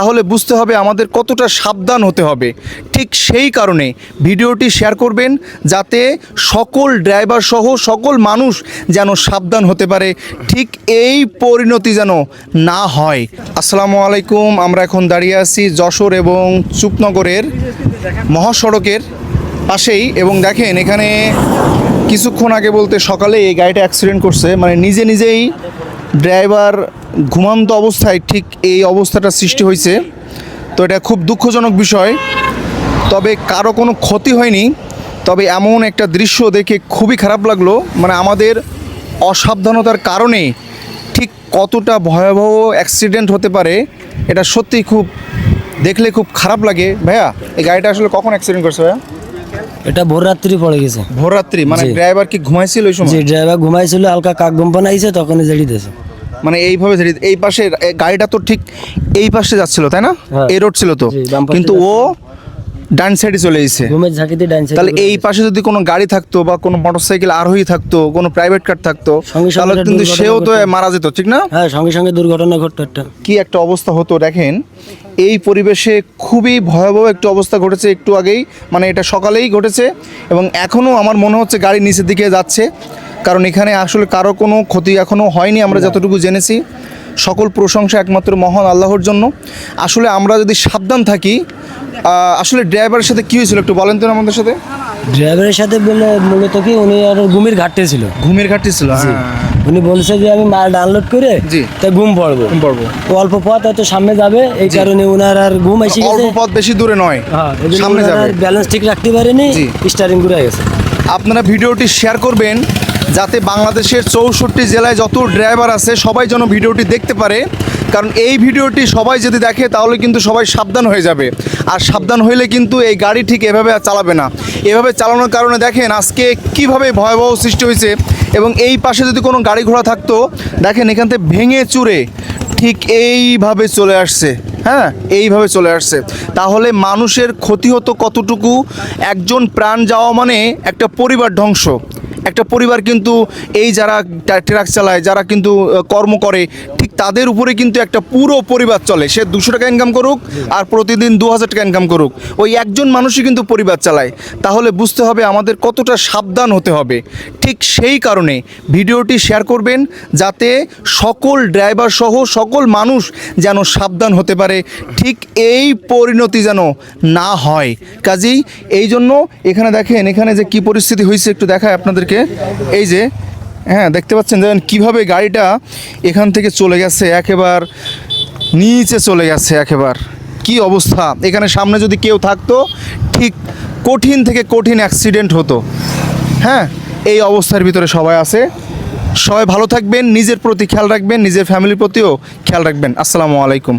তাহলে বুঝতে হবে আমাদের কতটা সাবধান হতে হবে। ঠিক সেই কারণে ভিডিওটি শেয়ার করবেন যাতে সকল ড্রাইভার সহ সকল মানুষ যেন সাবধান হতে পারে। ঠিক এই পরিণতি যেন না হয়। আসসালামু আলাইকুম, আমরা এখন দাঁড়িয়ে আছি যশোর এবং চুপনগরের মহাসড়কের পাশেই এবং দেখেন এখানে কিছুক্ষণ আগে বলতে সকালে এই গাড়িটা অ্যাক্সিডেন্ট করছে। মানে নিজে নিজেই ড্রাইভার ঘুমান্ত অবস্থায় ঠিক এই অবস্থাটা সৃষ্টি হয়েছে। তো এটা খুব দুঃখজনক বিষয়। তবে কারও কোনো ক্ষতি হয়নি। তবে এমন একটা দৃশ্য দেখে খুবই খারাপ লাগল। মানে আমাদের অসাবধানতার কারণে ঠিক কতটা ভয়াবহ অ্যাক্সিডেন্ট হতে পারে এটা সত্যিই খুব দেখলে খুব খারাপ লাগে। ভাইয়া এই গাড়িটা আসলে কখন অ্যাক্সিডেন্ট করছে ভাইয়া? এটা ভোর রাত্রি পড়ে গেছে। ভোররাত্রি মানে ড্রাইভার কি ঘুমাইছিল ওই যে সময়? ড্রাইভার ঘুমাইছিল হালকা কাক কম্পন আইছে তখনই জেড়ি দিয়েছে। মানে এইভাবে এই পাশে গাড়িটা তো ঠিক এই পাশে যাচ্ছিল তাই না? হ্যাঁ। এই রোড ছিল তো। কিন্তু ও ডান সাইডে চলে এসেছে। ঘুমের ঝাঁকিতে ডান সাইডে তাহলে এই পাশে যদি কোনো গাড়ি থাকতো বা কোনো মোটরসাইকেল আরোহী থাকতো কোনো প্রাইভেট কার থাকতো তাহলে কিন্তু সেও তো মারা যেত ঠিক না? হ্যাঁ সঙ্গে সঙ্গে দুর্ঘটনা ঘটতো একটা। কি একটা অবস্থা হতো দেখেন। এই পরিবেশে খুবই ভয়াবহ একটু অবস্থা ঘটেছে একটু আগেই। মানে এটা সকালেই ঘটেছে এবং এখনও আমার মনে হচ্ছে গাড়ি নিচের দিকে যাচ্ছে। কারণ এখানে আসলে কারও কোনো ক্ষতি এখনও হয়নি আমরা যতটুকু জেনেছি। সকল প্রশংসা একমাত্র মহান আল্লাহর জন্য। আসলে আমরা যদি সাবধান থাকি আসলে ড্রাইভারের সাথে কী হয়েছিল একটু বলেন তো আমাদের সাথে? ড্রাইভারের সাথে বলে মূলত কি উনি আর ঘুমির ঘাটতে ছিল। ঘুমের ঘাটতি ছিল হ্যাঁ। উনি বলছে যে আমি মাল ডাউনলোড করে জি। তা ঘুম পড়ব। ঘুম পড়ব। অল্প পথ হয়তো সামনে যাবে এই কারণে উনার আর ঘুম এসে অল্প পথ বেশি দূরে নয় হ্যাঁ সামনে যাবে। ব্যালেন্স ঠিক রাখতে পারেনি স্টারিং ঘুরে গেছে। আপনারা ভিডিওটি শেয়ার করবেন যাতে বাংলাদেশের চৌষট্টি জেলায় যত ড্রাইভার আছে, সবাই যেন ভিডিওটি দেখতে পারে। কারণ এই ভিডিওটি সবাই যদি দেখে, তাহলে কিন্তু সবাই সাবধান হয়ে যাবে। আর সাবধান হইলে কিন্তু এই গাড়ি ঠিক এভাবে আর চালাবে না। এভাবে চালানোর কারণে দেখেন আজকে কীভাবে ভয়াবহ সৃষ্টি হয়েছে। এবং এই পাশে যদি কোনো গাড়ি ঘোড়া থাকতো, দেখেন এখান থেকে ভেঙে চুরে ঠিক এইভাবে চলে আসছে। হ্যাঁ এইভাবে চলে আসছে। তাহলে মানুষের ক্ষতি হতো কতটুকু? একজন প্রাণ যাওয়া মানে একটা পরিবার ধ্বংস। একটা পরিবার কিন্তু এই যারা ট্রাক চালায়, যারা কিন্তু কর্ম করে, ঠিক তাদের উপরে কিন্তু একটা পুরো পরিবার চলে। সে দুশো টাকা ইনকাম করুক আর প্রতিদিন দু হাজার টাকা ইনকাম করুক। ওই একজন মানুষই কিন্তু পরিবার চালায়। তাহলে বুঝতে হবে আমাদের কতটা সাবধান হতে হবে। ঠিক সেই কারণে ভিডিওটি শেয়ার করবেন যাতে সকল ড্রাইভার সহ সকল মানুষ যেন সাবধান হতে পারে। ঠিক এই পরিণতি যেন না হয়। কাজেই এই জন্য এখানে দেখেন, এখানে যে কি পরিস্থিতি হয়েছে একটু দেখায় আপনাদেরকে এই যে হ্যাঁ দেখতে পাচ্ছেন, দেখেন কীভাবে গাড়িটা এখান থেকে চলে গেছে, একেবার নিচে চলে গেছে একেবার। কি অবস্থা? এখানে সামনে যদি কেউ থাকতো, ঠিক কঠিন থেকে কঠিন অ্যাক্সিডেন্ট হতো। হ্যাঁ এই অবস্থার ভিতরে সবাই আছে। সবাই ভালো থাকবেন, নিজের প্রতি খেয়াল রাখবেন, নিজের ফ্যামিলির প্রতিও খেয়াল রাখবেন। আসসালামু আলাইকুম।